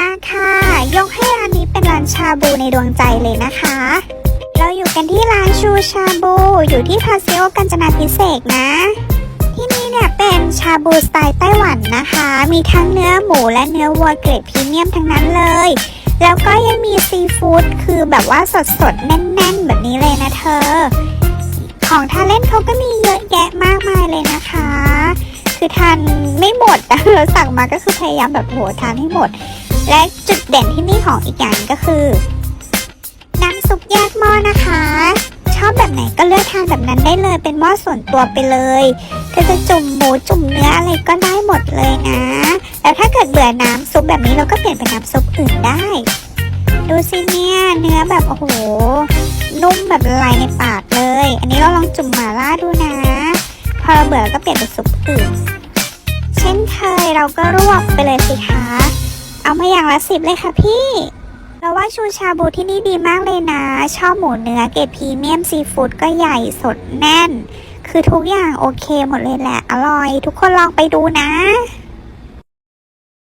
มาค่ะ ยกให้ร้านนี้เป็นร้านชาบูในดวงใจเลยนะคะ เราอยู่กันที่ร้านชูชาบู อยู่ที่พาซิโอกัญจนาพิเศษกนะ ที่นี่เนี่ยเป็นชาบูสไตล์ไต้หวันนะคะ มีทั้งเนื้อหมูและเนื้อวัวเกรดพรีเมียมทั้งนั้นเลย แล้วก็ยังมีซีฟู้ดคือแบบว่าสดๆ แน่นๆ แบบนี้เลยนะเธอ ของทานเล่นเขาก็มีเยอะแยะมากมายเลยนะคะ คือทานไม่หมดแต่เราสั่งมาก็คือพยายามแบบโหทานให้หมด และจุดเด่นที่นี่ของอีกอย่างก็คือ น้ำซุปแยกหม้อนะคะ ชอบแบบไหนก็เลือกทานแบบนั้นได้เลยเป็นหม้อส่วนตัวไปเลยก็จะจุ่มหมูจุ่มเนื้ออะไรก็ได้หมดเลยนะแล้วถ้าเกิดเบื่อน้ำซุปแบบนี้เราก็เปลี่ยนเป็นน้ำซุปอื่นได้ ดูสิเนี่ยเนื้อแบบโอ้โหนุ่มแบบละลายในปากเลย อันนี้เราลองจุ่มหม่าล่าดูนะ พอเราเบื่อก็เปลี่ยนเป็นซุปอื่น เช่นเคยเราก็รวบไปเลยสิคะ เอามาอย่างละสิบเลยค่ะพี่เราว่าชูชาบูที่นี่ดีมากเลยนะ ชอบหมูเนื้อเกรดพรีเมียมซีฟู้ดก็ใหญ่สดแน่น คือทุกอย่างโอเคหมดเลยแหละ อร่อย ทุกคนลองไปดูนะ